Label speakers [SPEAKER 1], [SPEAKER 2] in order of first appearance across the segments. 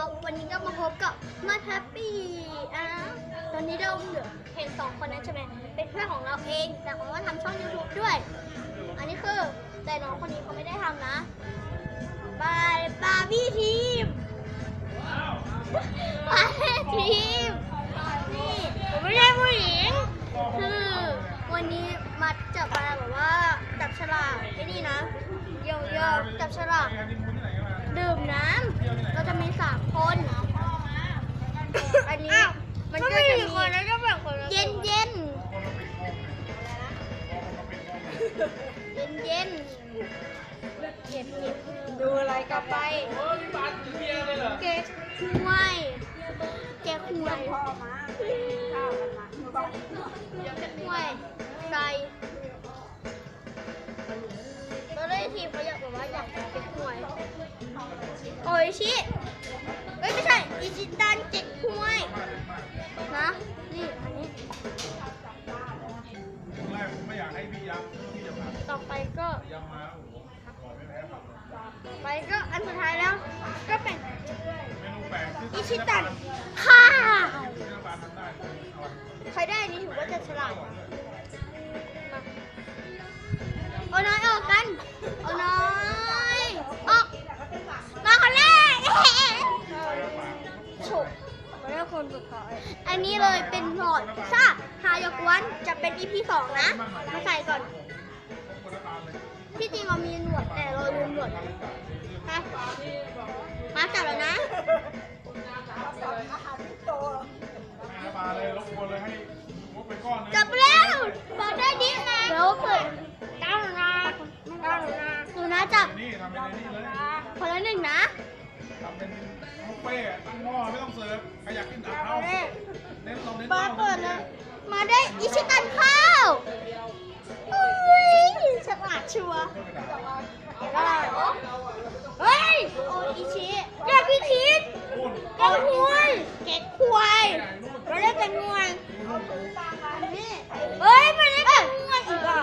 [SPEAKER 1] ครับวันนี้ก็มาพบกับมาแฮปปี้อะตอนนี้เราเหลือเห็นสองคนนั้นใช่ไหมเป็นเพื่อนของเราเอง แต่เขาก็ทำช่อง YouTube ด้วย อันนี้คือแต่น้องคนนี้เขาไม่ได้ทำนะบายบาร์บี้ทีมบาร์บี้ทีมนี่ผมไม่ใช่ผู้หญิง คือวันนี้มาจะมาแบบว่าจับฉลากไอ้นี่นะโยโย่จับฉลากดื่มน้ำเราจะ เย็นเย็นเก็บเก็บ
[SPEAKER 2] ดูอะไร
[SPEAKER 1] ต่
[SPEAKER 2] กั
[SPEAKER 1] อนไปเก๊กฮวยเก๊กฮวย
[SPEAKER 2] พ่อมาข้าวกันมา
[SPEAKER 1] เก๊กฮวยใส่ตอนแรกทีมเขาอยากบอกว่าอยากกินเก๊กฮวยโออิชิเอ้ยไม่ใช่อิชิตันเก๊กฮวยนะนี่อันนี้
[SPEAKER 3] แรกผมไม่อยากให้พี่ยักษ์ที่จะมา
[SPEAKER 1] ต่อไปก็
[SPEAKER 3] ไป
[SPEAKER 1] ก็อันสุดท้ายแล้ว ก็เป็นอิชิตันข้าว
[SPEAKER 3] ที่รัฐบา
[SPEAKER 1] ใครได้อันนี้ถือว่าจะฉลาดเอาน้อยออกกันเอาน้อยออกมาคนแรกฉุก
[SPEAKER 2] ไม่ใช่คนสุดท้าย
[SPEAKER 1] อันนี้เลยเป็นหลอดซ่าฮายกวนจะเป็น EP สองนะ มาใส่ก่อน ที่จริงเรามีหนวดแต่เราลืมหนวดนะฮะมาจับแล้วนะ
[SPEAKER 2] อาหารที่โต
[SPEAKER 3] หาปลาเลยรบกวนเลยให้งบไปก้อนนึง
[SPEAKER 1] จับแล้วบอกได้ดินะเดี๋ยวเปิดเก้าหนูนาเก้าหนูนาหนูนาจับ
[SPEAKER 3] นี่ทำเป็นนี่เลย
[SPEAKER 1] คนละหนึ่งนะ
[SPEAKER 3] ทำเป็นบุฟเฟ่ต์ตั้งหม้อไม่ต้องเสิร์ฟใครอยากกินตักเอาเน้นเราเน้น
[SPEAKER 1] บ้าเปิดเลยมาได้อิชิตันข้าวอุ้ยฉลาดชัวร์อะไรเหรอเฮ้ยโออิชิแกพี่ทิพย์
[SPEAKER 3] พูด
[SPEAKER 1] แกงหวยแกงควายเราเรียกแกงหวยอันนี้เฮ้ยไม่ได้แกงหวยอีกอะ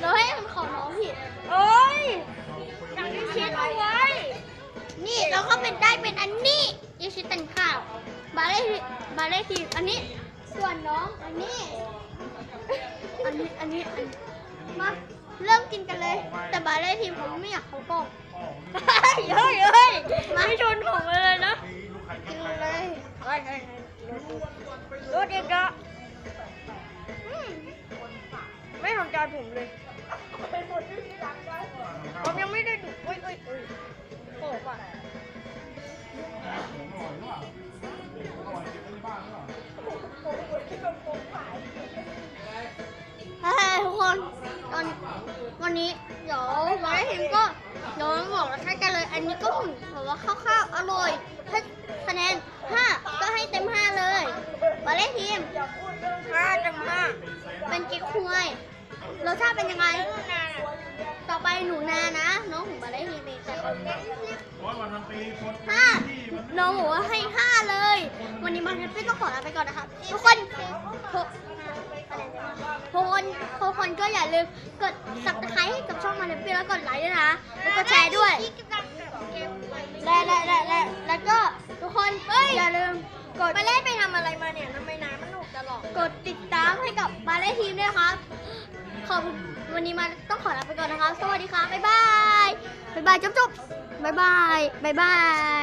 [SPEAKER 1] เราให้มันขอน้องผิดเอ้ยจังที่คิดเอาไว้ นี่เราก็เป็นได้เป็นอันนี้อิชิตันข้าวบาเล่บาเล่ทีอันนี้ ส่วนน้องอันนี้ อันนี้อันนี้มา เริ่มกินกันเลย แต่บาเล่ทีมผมไม่อยากเขากล้องเฮ้ยเฮ้ยเฮ้ยมาให้ชนผมเลยนะ
[SPEAKER 3] มีลูกไข่
[SPEAKER 1] กิน
[SPEAKER 3] ไข่
[SPEAKER 1] เลย
[SPEAKER 2] เฮ้ยเฮ้ยรถเด็กอะ
[SPEAKER 1] อืม
[SPEAKER 2] ไม่สนใจผมเลย ผมยังไม่ได้ดูเฮ้ยเฮ้ยเฮ้ยโอ้ป่ะ
[SPEAKER 3] ผมอร่ วันนี้เดี๋
[SPEAKER 1] ยวบาเล่ทีมก็เดี๋ยวบอกราคากันเลย อันนี้ก็ถึงแบบว่าข้าวๆอร่อยให้คะแนน5ก็ให้เต็ม5เลยบาเล่ทีม
[SPEAKER 2] ห้าจังห้า
[SPEAKER 1] เป็นกิ๊กฮวยรสชาติเป็นยังไงต่ อไปหนูนานะ น้องผมมาได้ทีเองแต่เขา
[SPEAKER 3] ร้อยวันปี
[SPEAKER 1] ห้า
[SPEAKER 3] น้
[SPEAKER 1] องบอกว่าให้ห้าเลย วันนี้มาแฮปปี้ก็ขอลาไปก่อนนะครับทุกคนทุกคนทุกคนก็อย่าลืมกด subscribe ให้กับช่องมาแฮปปี้แล้วกดไลค์ด้วยนะแล้วก็แชร์ด้วยและและและและแล้วก็ทุกคนอย่าลืมกด
[SPEAKER 2] มาเล่นไปทำอะไรมาเนี่ยทำไมน้ำมันหนุกตลอด
[SPEAKER 1] กดติดตามให้กับบาเล่ทีมด้วยครับ ขอบคุณวันนี้มาต้องขอลาไปก่อนนะคะ สวัสดีค่ะ บ๊ายบาย บ๊ายบายจบจบบ๊ายบาย บ๊ายบาย